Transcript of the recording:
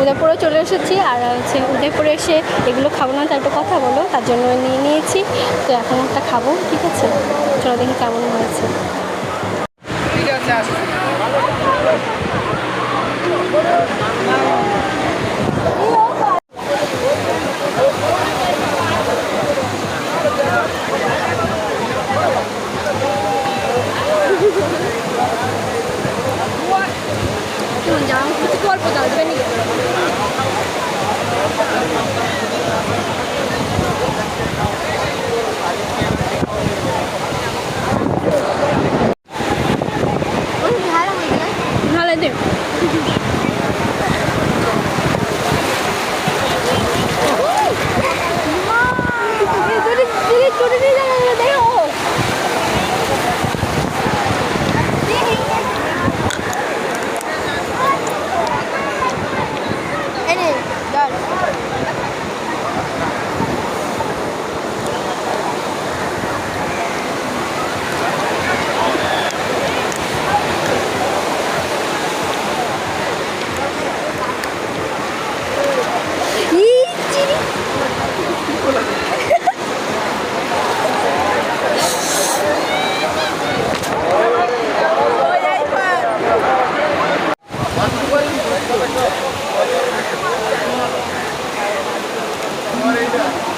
উদয়পুরে চলে এসেছি আর হচ্ছে উদয়পুরে এসে এগুলো খাব না তার কথা বলো তার জন্য নিয়ে নিয়েছি। তো এখন একটা খাব, ঠিক আছে? চলো দেখি কেমন হয়েছে। ってる Yeah.